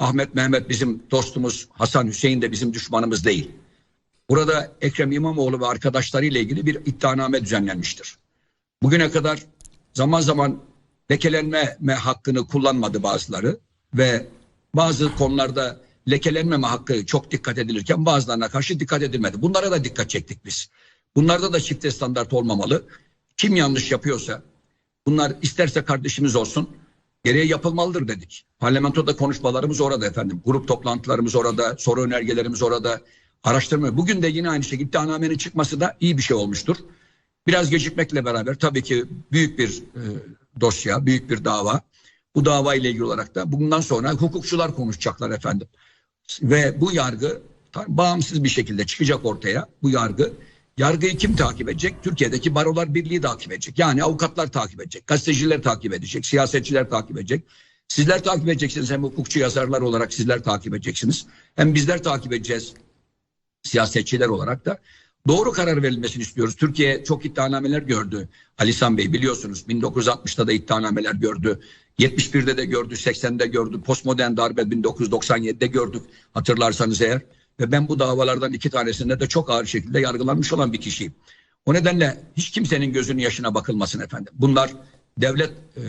Ahmet Mehmet bizim dostumuz, Hasan Hüseyin de bizim düşmanımız değil. Burada Ekrem İmamoğlu ve arkadaşlarıyla ilgili bir iddianame düzenlenmiştir. Bugüne kadar zaman zaman lekelenme hakkını kullanmadı bazıları ve bazı konularda lekelenmeme hakkı çok dikkat edilirken bazılarına karşı dikkat edilmedi. Bunlara da dikkat çektik biz. Bunlarda da çifte standart olmamalı. Kim yanlış yapıyorsa bunlar isterse kardeşimiz olsun gereği yapılmalıdır dedik. Parlamentoda konuşmalarımız orada efendim. Grup toplantılarımız orada, soru önergelerimiz orada, araştırma. Bugün de yine aynı şekilde iddianamenin çıkması da iyi bir şey olmuştur. Biraz gecikmekle beraber tabii ki büyük bir e, dosya, büyük bir dava. Bu dava ile ilgili olarak da bundan sonra hukukçular konuşacaklar efendim. Ve bu yargı bağımsız bir şekilde çıkacak ortaya bu yargı. Yargıyı kim takip edecek? Türkiye'deki Barolar Birliği takip edecek. Yani avukatlar takip edecek, gazeteciler takip edecek, siyasetçiler takip edecek. Sizler takip edeceksiniz hem hukukçu yazarlar olarak sizler takip edeceksiniz. Hem bizler takip edeceğiz siyasetçiler olarak da doğru karar verilmesini istiyoruz. Türkiye çok iddianameler gördü. Ali San Bey biliyorsunuz 1960'ta da iddianameler gördü. 71'de de gördü, 80'de gördü. Postmodern darbe 1997'de gördük hatırlarsanız eğer. Ve ben bu davalardan iki tanesinde de çok ağır şekilde yargılanmış olan bir kişiyim. O nedenle hiç kimsenin gözünün yaşına bakılmasın efendim. Bunlar devlet e,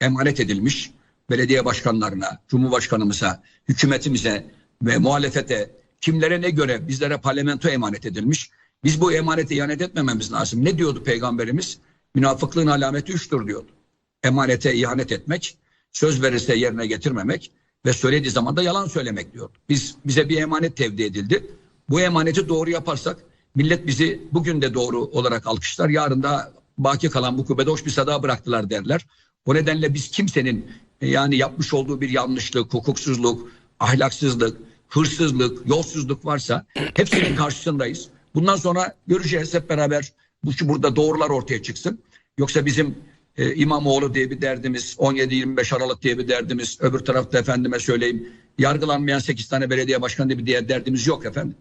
emanet edilmiş belediye başkanlarına, cumhurbaşkanımıza, hükümetimize ve muhalefete kimlere ne göre bizlere parlamento emanet edilmiş. Biz bu emanete ihanet etmememiz lazım. Ne diyordu peygamberimiz? Münafıklığın alameti üçtür diyordu. Emanete ihanet etmek, söz verirse yerine getirmemek ve söylediği zaman da yalan söylemek diyordu. Biz bize bir emanet tevdi edildi. Bu emaneti doğru yaparsak millet bizi bugün de doğru olarak alkışlar. Yarın da baki kalan bu kubede hoş bir sada bıraktılar derler. O nedenle biz kimsenin e, yani yapmış olduğu bir yanlışlık, hukuksuzluk, ahlaksızlık, hırsızlık, yolsuzluk varsa hepsinin karşısındayız. Bundan sonra göreceğiz hep beraber bu burada doğrular ortaya çıksın. Yoksa bizim e, İmamoğlu diye bir derdimiz, 17-25 Aralık diye bir derdimiz, öbür tarafta efendime söyleyeyim yargılanmayan 8 tane belediye başkanı diye bir diğer derdimiz yok efendim.